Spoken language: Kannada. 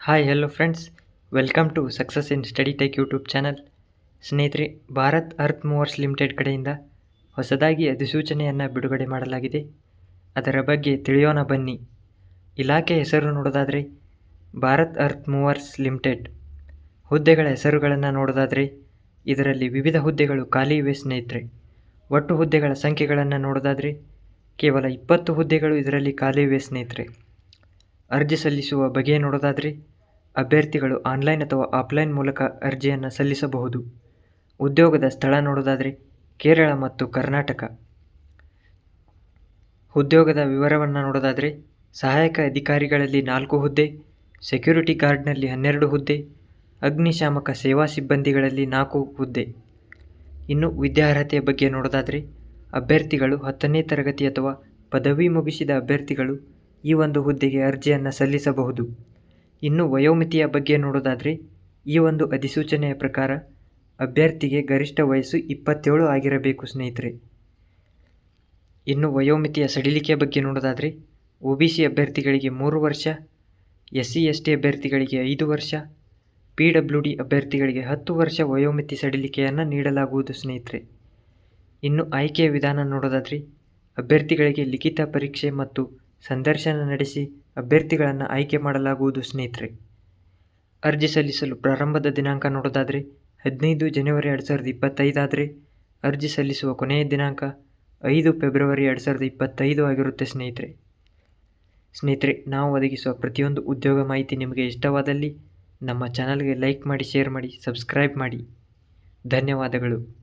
Hi hello friends welcome to success in study tech YouTube channel ಸ್ನೇಹಿತರೆ, ಭಾರತ್ ಅರ್ತ್ ಮೂವರ್ಸ್ ಲಿಮಿಟೆಡ್ ಕಡೆಯಿಂದ ಹೊಸದಾಗಿ ಅಧಿಸೂಚನೆಯನ್ನು ಬಿಡುಗಡೆ ಮಾಡಲಾಗಿದೆ. ಅದರ ಬಗ್ಗೆ ತಿಳಿಯೋಣ ಬನ್ನಿ. ಇಲಾಖೆ ಹೆಸರು ನೋಡೋದಾದರೆ ಭಾರತ್ ಅರ್ತ್ ಮೂವರ್ಸ್ ಲಿಮಿಟೆಡ್. ಹುದ್ದೆಗಳ ಹೆಸರುಗಳನ್ನು ನೋಡೋದಾದರೆ ಇದರಲ್ಲಿ ವಿವಿಧ ಹುದ್ದೆಗಳು ಖಾಲಿ ಇವೆ ಸ್ನೇಹಿತರೆ. ಒಟ್ಟು ಹುದ್ದೆಗಳ ಸಂಖ್ಯೆಗಳನ್ನು ನೋಡೋದಾದರೆ ಕೇವಲ ಇಪ್ಪತ್ತು ಹುದ್ದೆಗಳು ಇದರಲ್ಲಿ ಖಾಲಿ ಇವೆ ಸ್ನೇಹಿತರೆ. ಅರ್ಜಿ ಸಲ್ಲಿಸುವ ಬಗೆ ನೋಡೋದಾದರೆ ಅಭ್ಯರ್ಥಿಗಳು ಆನ್ಲೈನ್ ಅಥವಾ ಆಫ್ಲೈನ್ ಮೂಲಕ ಅರ್ಜಿಯನ್ನು ಸಲ್ಲಿಸಬಹುದು. ಉದ್ಯೋಗದ ಸ್ಥಳ ನೋಡೋದಾದರೆ ಕೇರಳ ಮತ್ತು ಕರ್ನಾಟಕ. ಉದ್ಯೋಗದ ವಿವರವನ್ನು ನೋಡೋದಾದರೆ ಸಹಾಯಕ ಅಧಿಕಾರಿಗಳಲ್ಲಿ ನಾಲ್ಕು ಹುದ್ದೆ, ಸೆಕ್ಯೂರಿಟಿ ಗಾರ್ಡ್ನಲ್ಲಿ ಹನ್ನೆರಡು ಹುದ್ದೆ, ಅಗ್ನಿಶಾಮಕ ಸೇವಾ ಸಿಬ್ಬಂದಿಗಳಲ್ಲಿ ನಾಲ್ಕು ಹುದ್ದೆ. ಇನ್ನು ವಿದ್ಯಾರ್ಹತೆಯ ಬಗ್ಗೆ ನೋಡೋದಾದರೆ ಅಭ್ಯರ್ಥಿಗಳು ಹತ್ತನೇ ತರಗತಿ ಅಥವಾ ಪದವಿ ಮುಗಿಸಿದ ಅಭ್ಯರ್ಥಿಗಳು ಈ ಒಂದು ಹುದ್ದೆಗೆ ಅರ್ಜಿಯನ್ನು ಸಲ್ಲಿಸಬಹುದು. ಇನ್ನು ವಯೋಮಿತಿಯ ಬಗ್ಗೆ ನೋಡೋದಾದರೆ, ಈ ಒಂದು ಅಧಿಸೂಚನೆಯ ಪ್ರಕಾರ ಅಭ್ಯರ್ಥಿಗೆ ಗರಿಷ್ಠ ವಯಸ್ಸು ಇಪ್ಪತ್ತೇಳು ಆಗಿರಬೇಕು, ಸ್ನೇಹಿತರೆ. ಇನ್ನು ವಯೋಮಿತಿಯ ಸಡಿಲಿಕೆಯ ಬಗ್ಗೆ ನೋಡೋದಾದರೆ, ಒ ಬಿ ಸಿ ಅಭ್ಯರ್ಥಿಗಳಿಗೆ ಮೂರು ವರ್ಷ, ಎಸ್ ಸಿ, ಎಸ್ ಟಿ ಅಭ್ಯರ್ಥಿಗಳಿಗೆ ಐದು ವರ್ಷ, ಪಿ ಡಬ್ಲ್ಯೂ ಡಿ ಅಭ್ಯರ್ಥಿಗಳಿಗೆ ಹತ್ತು ವರ್ಷ ವಯೋಮಿತಿ ಸಡಿಲಿಕೆಯನ್ನು ನೀಡಲಾಗುವುದು, ಸ್ನೇಹಿತರೆ. ಇನ್ನು ಆಯ್ಕೆಯ ವಿಧಾನ ನೋಡೋದಾದರೆ, ಅಭ್ಯರ್ಥಿಗಳಿಗೆ ಲಿಖಿತ ಪರೀಕ್ಷೆ ಮತ್ತು ಸಂದರ್ಶನ ನಡೆಸಿ ಅಭ್ಯರ್ಥಿಗಳನ್ನು ಆಯ್ಕೆ ಮಾಡಲಾಗುವುದು, ಸ್ನೇಹಿತರೆ. ಅರ್ಜಿ ಸಲ್ಲಿಸಲು ಪ್ರಾರಂಭದ ದಿನಾಂಕ ನೋಡೋದಾದರೆ ಹದಿನೈದು ಜನವರಿ ಎರಡು ಸಾವಿರದ ಇಪ್ಪತ್ತೈದಾದರೆ ಅರ್ಜಿ ಸಲ್ಲಿಸುವ ಕೊನೆಯ ದಿನಾಂಕ ಐದು ಫೆಬ್ರವರಿ ಎರಡು ಸಾವಿರದ ಇಪ್ಪತ್ತೈದು ಆಗಿರುತ್ತೆ, ಸ್ನೇಹಿತರೆ. ಸ್ನೇಹಿತರೆ, ನಾವು ಒದಗಿಸುವ ಪ್ರತಿಯೊಂದು ಉದ್ಯೋಗ ಮಾಹಿತಿ ನಿಮಗೆ ಇಷ್ಟವಾದಲ್ಲಿ ನಮ್ಮ ಚಾನಲ್ಗೆ ಲೈಕ್ ಮಾಡಿ, ಶೇರ್ ಮಾಡಿ, ಸಬ್ಸ್ಕ್ರೈಬ್ ಮಾಡಿ. ಧನ್ಯವಾದಗಳು.